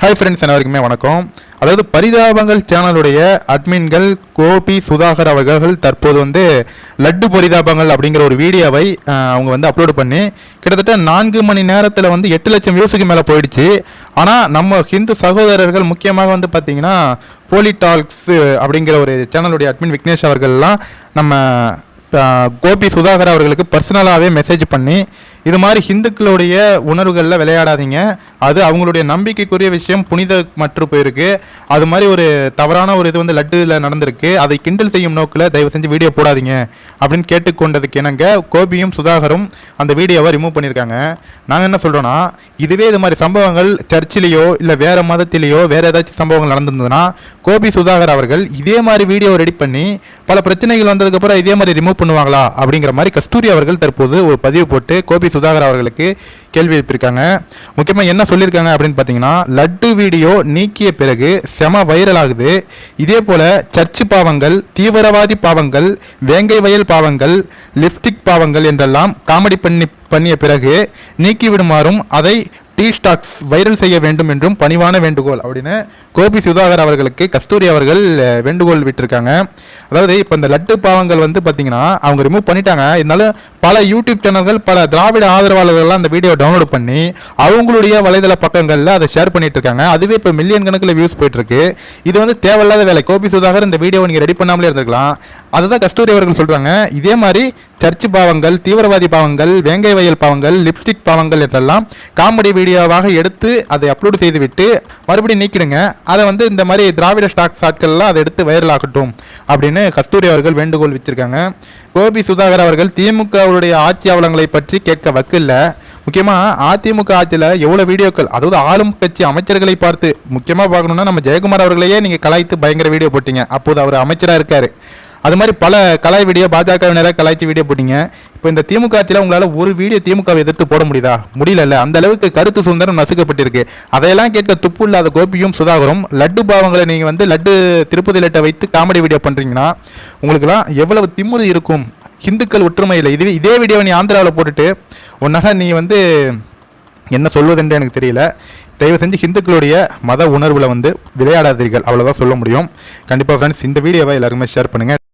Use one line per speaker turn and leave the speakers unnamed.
Hi friends அனைவருக்குமே வணக்கம். அதாவது பரிதாபங்கள் சேனலுடைய அட்மின்கள் கோபி சுதாகர் அவர்கள் தற்போது வந்து லட்டு பரிதாபங்கள் அப்படிங்கிற ஒரு வீடியோவை அவங்க வந்து அப்லோடு பண்ணி கிட்டத்தட்ட நான்கு மணி நேரத்தில் வந்து எட்டு லட்சம் வியூஸுக்கு மேலே போயிடுச்சு. ஆனால் நம்ம ஹிந்து சகோதரர்கள் முக்கியமாக வந்து பார்த்தீங்கன்னா போலி டாக்ஸ் அப்படிங்கிற ஒரு சேனலுடைய அட்மின் விக்னேஷ் அவர்கள்லாம் நம்ம கோபி சுதாகர் அவர்களுக்கு பர்சனலாகவே மெசேஜ் பண்ணி இது மாதிரி ஹிந்துக்களுடைய உணர்வுகளில் விளையாடாதீங்க. அது அவங்களுடைய நம்பிக்கைக்குரிய விஷயம் புனித மற்று போயிருக்கு. அது மாதிரி ஒரு தவறான ஒரு இது வந்து லட்டுல நடந்திருக்கு. அதை கிண்டல் செய்யும் நோக்கில் தயவு செஞ்சு வீடியோ போடாதீங்க. அப்படின்னு கேட்டுக்கொண்டதுக்கு இணங்க கோபியும் சுதாகரும் அந்த வீடியோவை ரிமூவ் பண்ணியிருக்காங்க. நாங்கள் என்ன சொல்கிறோன்னா இதுவே இது மாதிரி சம்பவங்கள் சர்ச்சிலேயோ இல்லை வேறு மதத்திலேயோ வேறு ஏதாச்சும் சம்பவங்கள் நடந்திருந்ததுன்னா கோபி சுதாகர் அவர்கள் இதே மாதிரி வீடியோ ரெடி பண்ணி பல பிரச்சனைகள் வந்ததுக்கப்புறம் இதே மாதிரி ரிமூவ் பண்ணுவாங்களா? அப்படிங்கிற மாதிரி கஸ்தூரி அவர்கள் தற்போது ஒரு பதிவு போட்டு கோபி சுதாகர் அவர்களுக்கு கேள்வி எழுப்பியிருக்காங்க. முக்கியமாக என்ன சொல்லியிருக்காங்க அப்படின்னு பார்த்தீங்கன்னா லட்டு வீடியோ நீக்கிய பிறகு செம வைரல் ஆகுது. இதே போல் சர்ச்சு பாவங்கள் தீவிரவாதி பாவங்கள் வேங்கை வயல் பாவங்கள் லிப்டிக் பாவங்கள் என்றெல்லாம் காமெடி பண்ணி பண்ணிய பிறகு நீக்கிவிடுமாறும் அதை டீ ஸ்டாக்ஸ் வைரல் செய்ய வேண்டும் என்றும் பணிவான வேண்டுகோள் அப்படின்னு கோபி சுதாகர் அவர்களுக்கு கஸ்தூரி அவர்கள் வேண்டுகோள் விட்டிருக்காங்க. அதாவது இப்போ இந்த லட்டு பாவங்கள் வந்து பார்த்தீங்கன்னா அவங்க ரிமூவ் பண்ணிட்டாங்க. இருந்தாலும் பல யூடியூப் சேனல்கள் பல திராவிட ஆதரவாளர்கள்லாம் அந்த வீடியோ டவுன்லோட் பண்ணி அவங்களுடைய வலைதள பக்கங்களில் அதை ஷேர் பண்ணிட்டு இருக்காங்க அதுவே இப்போ மில்லியன் கணக்கில் வியூஸ் போயிட்டு இருக்கு இது வந்து தேவையில்லாத வேலை. கோபி சுதாகர் இந்த வீடியோவை நீங்கள் ரெடி பண்ணாமலே இருந்திருக்கலாம். அதுதான் கஸ்தூரி அவர்கள் சொல்கிறாங்க இதே மாதிரி சர்ச் பாவங்கள் தீவிரவாதி பாவங்கள் வேங்கை வயல் பாவங்கள் லிப்ஸ்டிக் பாவங்கள் என்றெல்லாம் காமெடி வீடியோவாக எடுத்து அதை அப்லோடு செய்துவிட்டு மறுபடியும் நீக்கிடுங்க. அதை வந்து இந்த மாதிரி திராவிட ஸ்டாக் ஆட்கள்லாம் அதை எடுத்து வைரல் ஆகட்டும் அப்படின்னு கஸ்தூரி அவர்கள் வேண்டுகோள் வச்சிருக்காங்க கோபி சுதாகர் அவர்கள் திமுகவுடைய ஆட்சி அவலங்களை பற்றி கேட்க வக்கில்ல. முக்கியமாக அதிமுக ஆட்சியில் எவ்வளோ வீடியோக்கள் அதாவது ஆளும் கட்சி அமைச்சர்களை பார்த்து முக்கியமாக பார்க்கணுன்னா நம்ம ஜெயக்குமார் அவர்களையே நீங்கள் கலாய்த்து பயங்கர வீடியோ போட்டீங்க. அப்போது அவர் அமைச்சராக இருக்கார். அது மாதிரி பல கலாய் வீடியோ பாஜகவினரை கலாய்ச்சி வீடியோ போட்டீங்க. இப்போ இந்த திமுக ஆட்சியில் உங்களால் ஒரு வீடியோ திமுகவை எதிர்த்து போட முடியுதா? முடியல அந்த அளவுக்கு கருத்து சுதந்திரம் நசுக்கப்பட்டிருக்கு. அதையெல்லாம் கேட்க துப்பு இல்லாத கோபியும் சுதாகரும் லட்டு பாவங்களை நீங்கள் வந்து லட்டு திருப்பதி லட்டை வைத்து காமெடி வீடியோ பண்ணுறீங்கன்னா உங்களுக்குலாம் எவ்வளவு திமிரு இருக்கும். ஹிந்துக்கள் ஒற்றுமையில் இதுவே இதே வீடியோவை நீ ஆந்திராவில் போட்டுட்டு உன்னால் நீ வந்து என்ன சொல்வதென்று எனக்கு தெரியல. தயவு செஞ்சு ஹிந்துக்களுடைய மத உணர்வில் வந்து விளையாடாதீர்கள். அவ்வளோதான் சொல்ல முடியும். கண்டிப்பாக ஃப்ரெண்ட்ஸ் இந்த வீடியோவை எல்லாருமே ஷேர் பண்ணுங்கள்